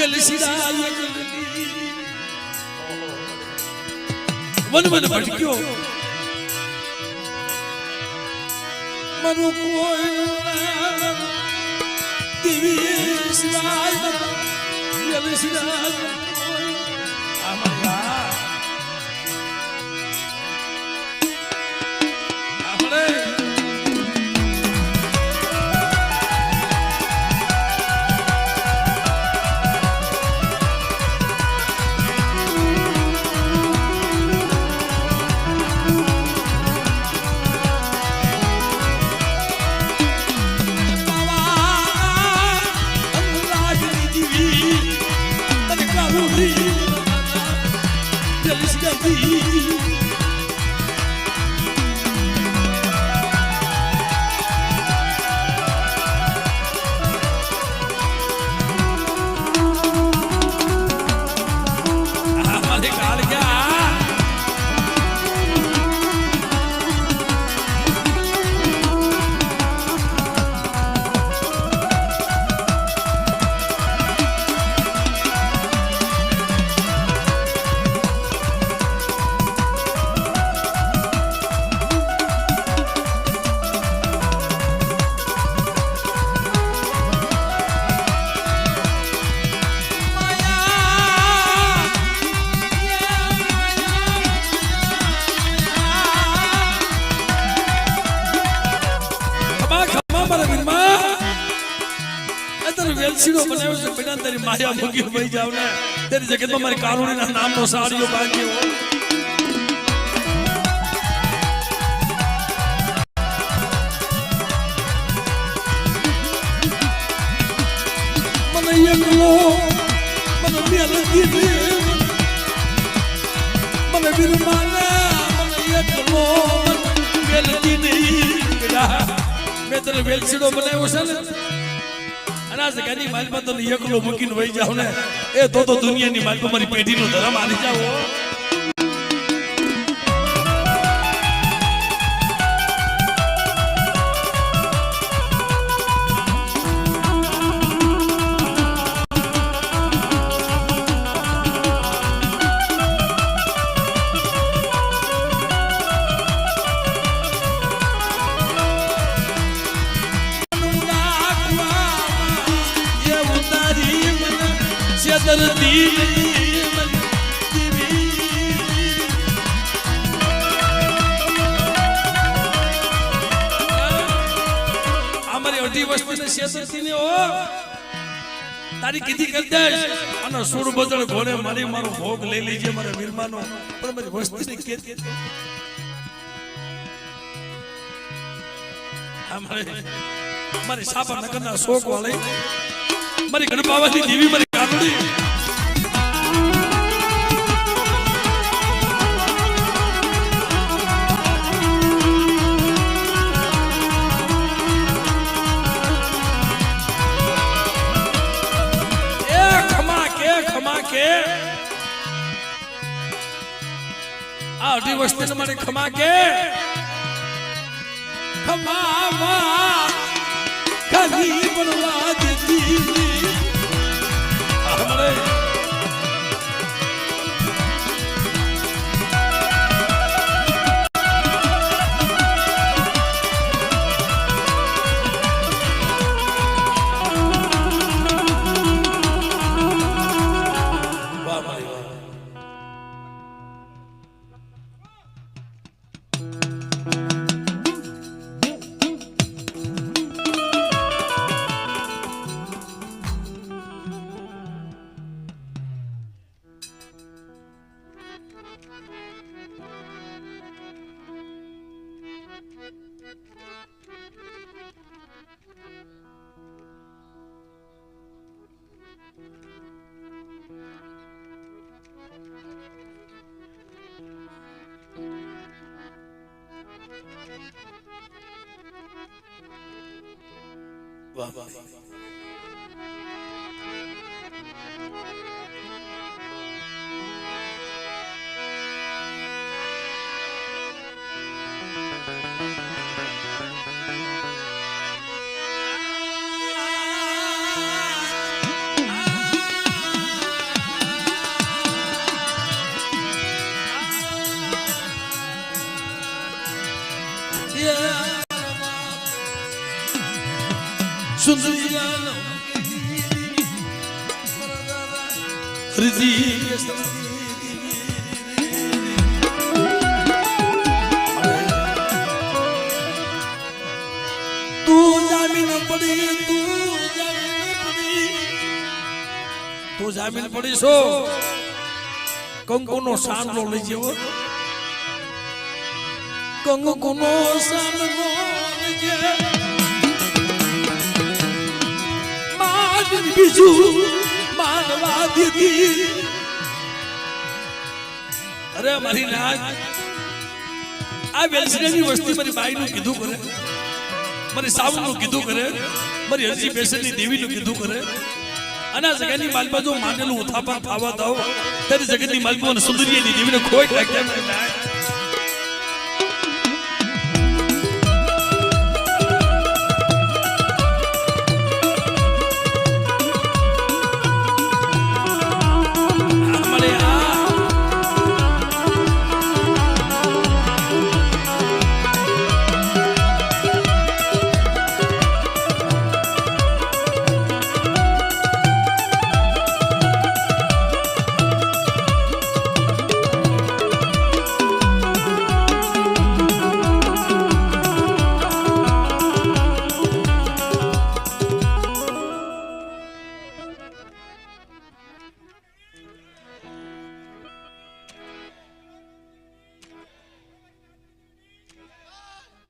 વેલસીડા વન વન ભટક્યો મનુ કોઈ દેવી સિવાય અત્યારે બનાવ્યો છે પેલા તારી માયા મૂકી ભાઈ જાવ ને તારી જગતમાં મારી કારુણીના નામનો સાડીઓ બાંધ્યો મેલ દીધી. બનાવ્યો છે ને. અને ગાની માલમાં તને એકલો મૂકીને વહી જાવ ને. એ તો તો દુનિયાની માલમાં મારી પેઢીનો ધર્મ આવી જાવ અઢી વસ્તીને સુર બદલ ઘોડે મારી મારો ભોગ લઈ લેજે મારા વીરમાનો. પણ મારી મારી સાપા નગરના શોખ વાળી મારી ગણપાવાથી દેવી મારી કાનુડી આ અઢી વસ્તીને મારી ખમા કે. ખમા ખાલી બનવા દેતી Yeah. વાહ વાહ વાહ. સુંદરિયા હરજી તું જામીન પડી તું જામીન પડી તું જામીન પડી છો કંકુનો સાંભળો લઈ જેવો કંકુનો સાંભળો લઈ જે અરે મારી બાઈનું કીધું કરે. મારી સાવનું કીધું કરે. મારી હરજી પેશનની દેવીનું કીધું કરે. અને આ જગ્યાની માલમાં જો માનેલું ઉથાપા ખાવા દાવ. ત્યારે જગતની માલમાં સુંદરીની દેવીને ખોઈ નાખ્યા.